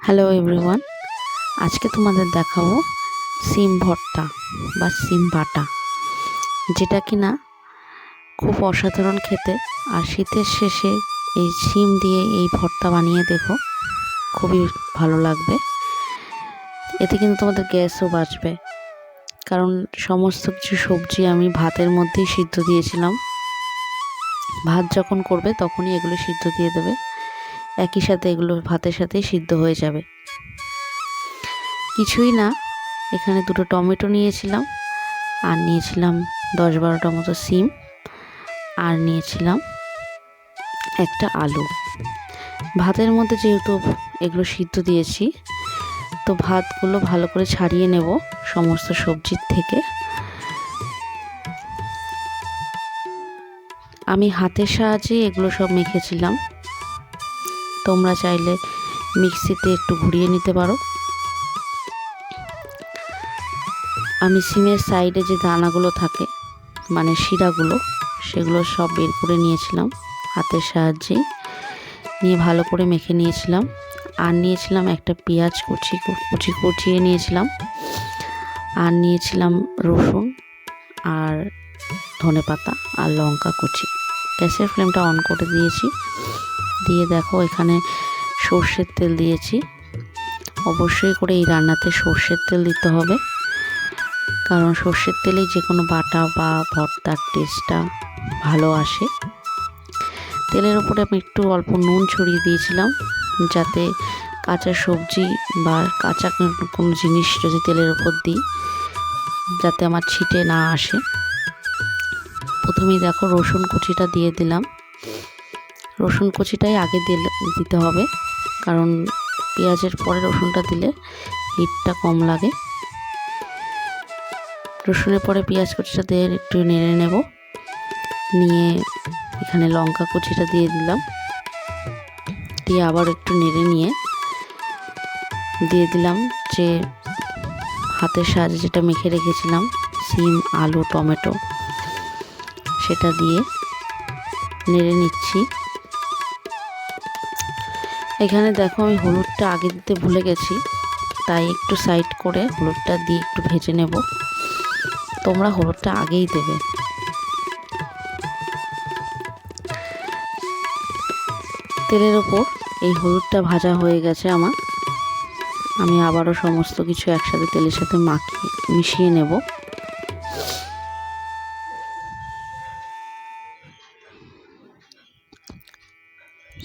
Hello everyone আজকে তোমাদের দেখাবো সিম ভর্তা বা সিম বাটা, যেটা কি না খুব অসাধারণ খেতে। আর শীতের শেষে এই সিম দিয়ে এই ভর্তা বানিয়ে দেখো, খুবই ভালো লাগবে। এতে কিন্তু তোমাদের গ্যাসও বাঁচবে। কারণ সমস্ত কিছু সবজি আমি ভাতের মধ্যেই সিদ্ধ দিয়েছিলাম। ভাত যখন করবে তখনই এগুলো সিদ্ধ দিয়ে দেবে। একই সাথে এগুলো ভাতের সাথেই সিদ্ধ হয়ে যাবে। কিছুই না, এখানে দুটো টমেটো নিয়েছিলাম, আর নিয়েছিলাম দশ বারোটা মতো সিম, আর নিয়েছিলাম একটা আলু। ভাতের মধ্যে যেহেতু এগুলো সিদ্ধ দিয়েছি, তো ভাতগুলো ভালো করে ছাড়িয়ে নেব সমস্ত সবজির থেকে। আমি হাতের সাহায্যে এগুলো সব মেখেছিলাম। তোমরা চাইলে মিক্সিতে একটু ঘুরিয়ে নিতে পারো। আমি সিমের সাইডে যে দানাগুলো থাকে মানে শিরাগুলো, সেগুলো সব বের করে নিয়েছিলাম হাতের সাহায্যেই নিয়ে ভালো করে মেখে নিয়েছিলাম। আর নিয়েছিলাম একটা পেঁয়াজ কুচি কুচি কুচিয়ে নিয়েছিলাম। আর নিয়েছিলাম রসুন আর ধনে পাতা আর লঙ্কা কুচি। গ্যাসের ফ্লেমটা অন করে দিয়েছি। দিয়ে দেখো এখানে সর্ষের তেল দিয়েছি। অবশ্যই করে এই রান্নাতে সর্ষের তেল দিতে হবে। কারণ সর্ষের তেলেই যে কোনো বাটা বা ভর্তার টেস্টটা ভালো আসে। তেলের ওপরে আমি একটু অল্প নুন ছড়িয়ে দিয়েছিলাম যাতে কাঁচা সবজি বা কাঁচা কোনো জিনিস যদি তেলের ওপর দিই, যাতে আমার ছিটে না আসে। প্রথমেই দেখো রসুন কুচিটা দিয়ে দিলাম। রসুন কুচিটাই আগে দিলে, দিতে হবে, কারণ পেঁয়াজের পরে রসুনটা দিলে হিটটা কম লাগে। রসুনের পরে পেঁয়াজ কুচিটা দিয়ে একটু নেড়ে নেব। নিয়ে এখানে লঙ্কা কুচিটা দিয়ে দিলাম। দিয়ে আবার একটু নেড়ে নিয়ে দিয়ে দিলাম যে হাতের সাহায্যে যেটা মেখে রেখেছিলাম, সিম, আলু, টমেটো। সেটা দিয়ে নেড়ে নিচ্ছি। এখানে দেখো আমি হলুদটা আগে দিতে ভুলে গেছি, তাই একটু সাইড করে হলুদটা দিয়ে একটু ভেজে নেব। তোমরা হলুদটা আগেই দেবে। তেলের ওপর এই হলুদটা ভাজা হয়ে গেছে আমার। আমি আবারও সমস্ত কিছু একসাথে তেলের সাথে মাখিয়ে মিশিয়ে নেব।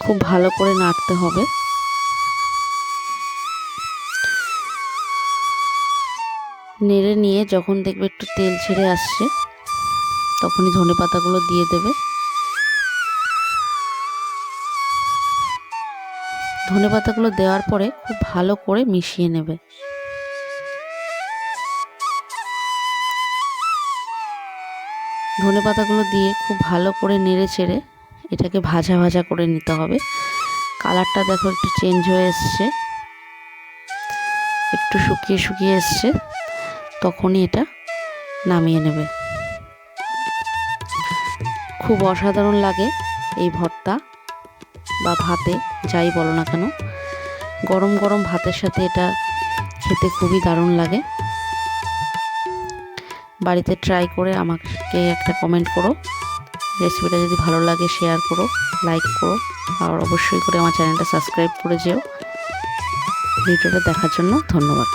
খুব ভালো করে নাড়তে হবে। নেড়ে নিয়ে যখন দেখবে একটু তেল ছেড়ে আসছে, তখনই ধনে পাতাগুলো দিয়ে দেবে। ধনে পাতাগুলো দেওয়ার পরে খুব ভালো করে মিশিয়ে নেবে। ধনে পাতাগুলো দিয়ে খুব ভালো করে নেড়ে চেড়ে এটাকে ভাজা ভাজা করে নিতে হবে। কালারটা দেখো একটু চেঞ্জ হয়ে এসছে। একটু শুকিয়ে শুকিয়ে এসছে। তখনই এটা নামিয়ে নেবে। খুব অসাধারণ লাগে এই ভর্তা বা ভাতে, যাই বলো না কেন। গরম গরম ভাতের সাথে এটা খেতে খুবই দারুণ লাগে। বাড়িতে ট্রাই করে আমাকে একটা কমেন্ট করো। রেসিপিটা যদি ভালো লাগে শেয়ার করো লাইক করো, আর অবশ্যই করে আমার চ্যানেলটা সাবস্ক্রাইব করে যেও। ভিডিওটা দেখার জন্য ধন্যবাদ।